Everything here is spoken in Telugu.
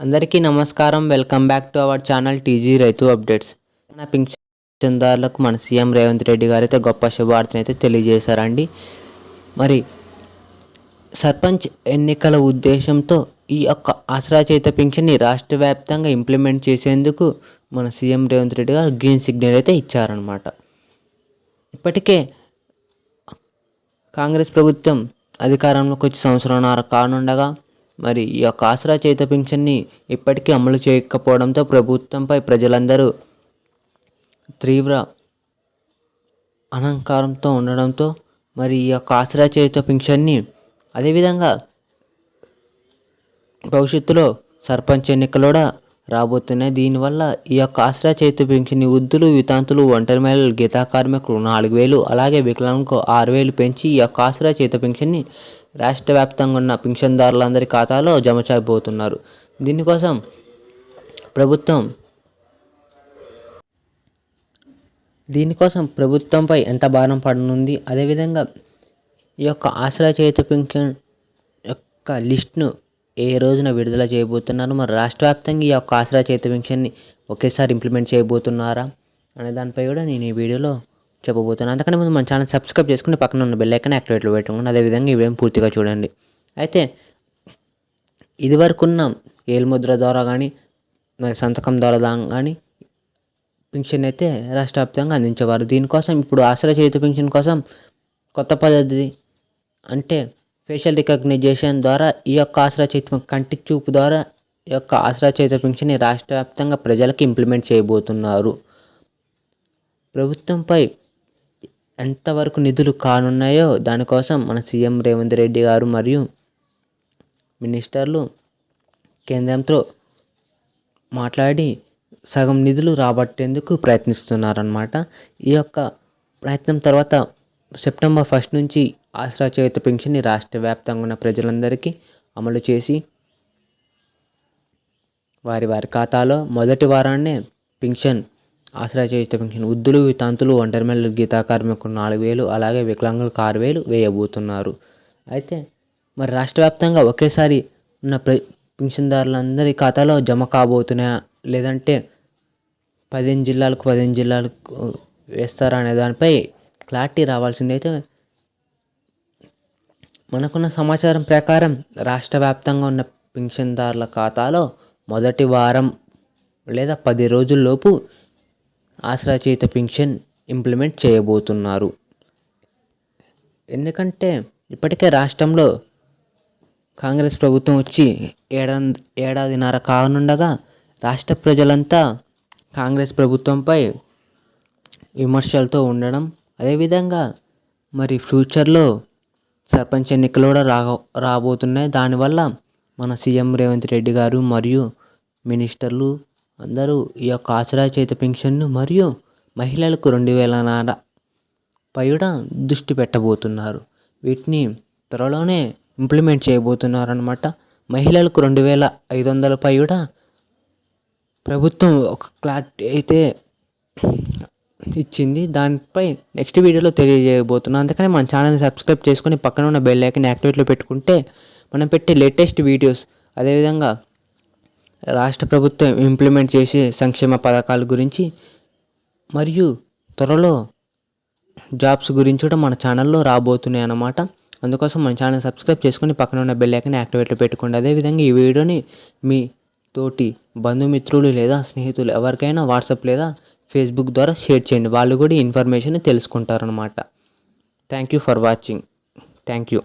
అందరికీ నమస్కారం. Welcome back to our channel TG రైతు అప్డేట్స్. మన పింఛన్దారులకు మన సీఎం రేవంత్ రెడ్డి గారు అయితే గొప్ప శుభార్తను అయితే తెలియజేశారండి. మరి సర్పంచ్ ఎన్నికల ఉద్దేశంతో ఈ యొక్క ఆసరా చేత పింఛన్ని రాష్ట్ర వ్యాప్తంగా ఇంప్లిమెంట్ చేసేందుకు మన సీఎం రేవంత్ రెడ్డి గారు గ్రీన్ సిగ్నల్ అయితే ఇచ్చారనమాట ఇప్పటికే కాంగ్రెస్ ప్రభుత్వం అధికారంలోకి వచ్చి సంవత్సరంన్నర కానుండగా మరి ఈ యొక్క ఆసరా చేత పింఛన్ని ఇప్పటికీ అమలు చేయకపోవడంతో ప్రభుత్వంపై ప్రజలందరూ తీవ్ర అహంకారంతో ఉండడంతో మరి ఈ యొక్క ఆసరా చేత పింఛన్ని అదేవిధంగా భవిష్యత్తులో సర్పంచ్ ఎన్నికలు కూడా రాబోతున్నాయి. దీనివల్ల ఈ యొక్క ఆసరా చేతి పింఛని వృద్ధులు వితాంతులు ఒంటరి మహిళలు గీతా కార్మికులు నాలుగు వేలు అలాగే వికలాంగులకు ఆరు వేలు పెంచి ఈ యొక్క ఆసరా చేతి పింఛన్ని రాష్ట్ర వ్యాప్తంగా ఉన్న పింఛన్దారులందరి ఖాతాలో జమ చేయబోతున్నారు. దీనికోసం ప్రభుత్వం దీనికోసం ప్రభుత్వంపై ఎంత భారం పడనుంది? అదేవిధంగా ఈ యొక్క ఆసరా చేతి పింఛన్ యొక్క లిస్ట్ను ఏ రోజున విడుదల చేయబోతున్నారు? మరి రాష్ట్ర వ్యాప్తంగా ఈ యొక్క ఆసరా చేతి పింఛన్ని ఒకేసారి ఇంప్లిమెంట్ చేయబోతున్నారా? అనే దానిపై కూడా నేను ఈ వీడియోలో చెప్పబోతున్నాను అంతకంటే ముందు మన ఛానల్ సబ్స్క్రైబ్ చేసుకుని పక్కన ఉన్న బెల్ ఐకాన్ యాక్టివేట్లో పెట్టుకోండి. అదేవిధంగా ఈ వీడియోని పూర్తిగా చూడండి. అయితే ఇదివరకున్న ఏలుముద్ర ద్వారా కానీ మరి సంతకం ద్వారా కానీ పింఛన్ అయితే రాష్ట్ర వ్యాప్తంగా అందించేవారు దీనికోసం ఇప్పుడు ఆసరా చేతి పింఛన్ కోసం కొత్త పద్ధతి అంటే ఫేషియల్ రికగ్నైజేషన్ ద్వారా ఈ యొక్క ఆసరా చేతి కంటి చూపు ద్వారా ఈ యొక్క ఆసరా చేతి పింఛన్ని రాష్ట్ర వ్యాప్తంగా ప్రజలకు ఇంప్లిమెంట్ చేయబోతున్నారు. ప్రభుత్వంపై ఎంతవరకు నిధులు కానున్నాయో దానికోసం మన సీఎం రేవంత్ రెడ్డి గారు మరియు మినిస్టర్లు కేంద్రంతో మాట్లాడి సగం నిధులు రాబట్టేందుకు ప్రయత్నిస్తున్నారన్నమాట. ఈ యొక్క ప్రయత్నం తర్వాత సెప్టెంబర్ ఫస్ట్ నుంచి ఆసరా చేత పింఛన్ని రాష్ట్ర వ్యాప్తంగా ఉన్న ప్రజలందరికీ అమలు చేసి వారి వారి ఖాతాలో మొదటి వారాన్నే పింఛన్ ఆసరా చేయుత పెన్షన్ వృద్ధులు తంతులు ఒంటరిమెల్లు గీతా కార్మికులు నాలుగు వేలు అలాగే వికలాంగులకు ఆరు వేలు వేయబోతున్నారు. అయితే మరి రాష్ట్ర వ్యాప్తంగా ఒకేసారి ఉన్న ప్ర పింఛన్దారులందరి ఖాతాలో జమ కాబోతున్నాయా? లేదంటే పదిహేను జిల్లాలకు పదిహేను జిల్లాలకు వేస్తారా అనే దానిపై క్లారిటీ రావాల్సింది అయితే మనకున్న సమాచారం ప్రకారం రాష్ట్ర వ్యాప్తంగా ఉన్న పింఛన్దారుల ఖాతాలో మొదటి వారం లేదా పది రోజుల్లోపు ఆశ్రయచేత పింఛన్ ఇంప్లిమెంట్ చేయబోతున్నారు. ఎందుకంటే ఇప్పటికే రాష్ట్రంలో కాంగ్రెస్ ప్రభుత్వం వచ్చి ఏడా ఏడాదిన్నర కానుండగా రాష్ట్ర ప్రజలంతా కాంగ్రెస్ ప్రభుత్వంపై విమర్శలతో ఉండడం అదేవిధంగా మరి ఫ్యూచర్లో సర్పంచ్ ఎన్నికలు కూడా రా రాబోతున్నాయి. దానివల్ల మన సీఎం రేవంత్ రెడ్డి గారు మరియు మినిస్టర్లు అందరూ ఈ యొక్క ఆసరా చేత పెన్షన్ను మరియు మహిళలకు రెండు వేల నార పైన దృష్టి పెట్టబోతున్నారు. వీటిని త్వరలోనే ఇంప్లిమెంట్ చేయబోతున్నారు అనమాట మహిళలకు రెండు వేల ఐదు వందల పైన ప్రభుత్వం ఒక క్లారిటీ అయితే ఇచ్చింది. దానిపై నెక్స్ట్ వీడియోలో తెలియజేయబోతున్నాను అందుకని మన ఛానల్ని సబ్స్క్రైబ్ చేసుకొని పక్కన ఉన్న బెల్ ఐకన్ యాక్టివేట్లో పెట్టుకుంటే మనం పెట్టే లేటెస్ట్ వీడియోస్ అదేవిధంగా రాష్ట్ర ప్రభుత్వం ఇంప్లిమెంట్ చేసే సంక్షేమ పథకాల గురించి మరియు త్వరలో జాబ్స్ గురించి కూడా మన ఛానల్లో రాబోతున్నాయి అన్నమాట. అందుకోసం మన ఛానల్ సబ్స్క్రైబ్ చేసుకొని పక్కన ఉన్న బెల్ ఐకన్ యాక్టివేట్లో పెట్టుకోండి. అదేవిధంగా ఈ వీడియోని మీ తోటి బంధుమిత్రులు లేదా స్నేహితులు ఎవరికైనా వాట్సాప్ లేదా ఫేస్బుక్ ద్వారా షేర్ చేయండి. వాళ్ళు కూడా information తెలుసుకుంటారనమాట thank you for watching thank you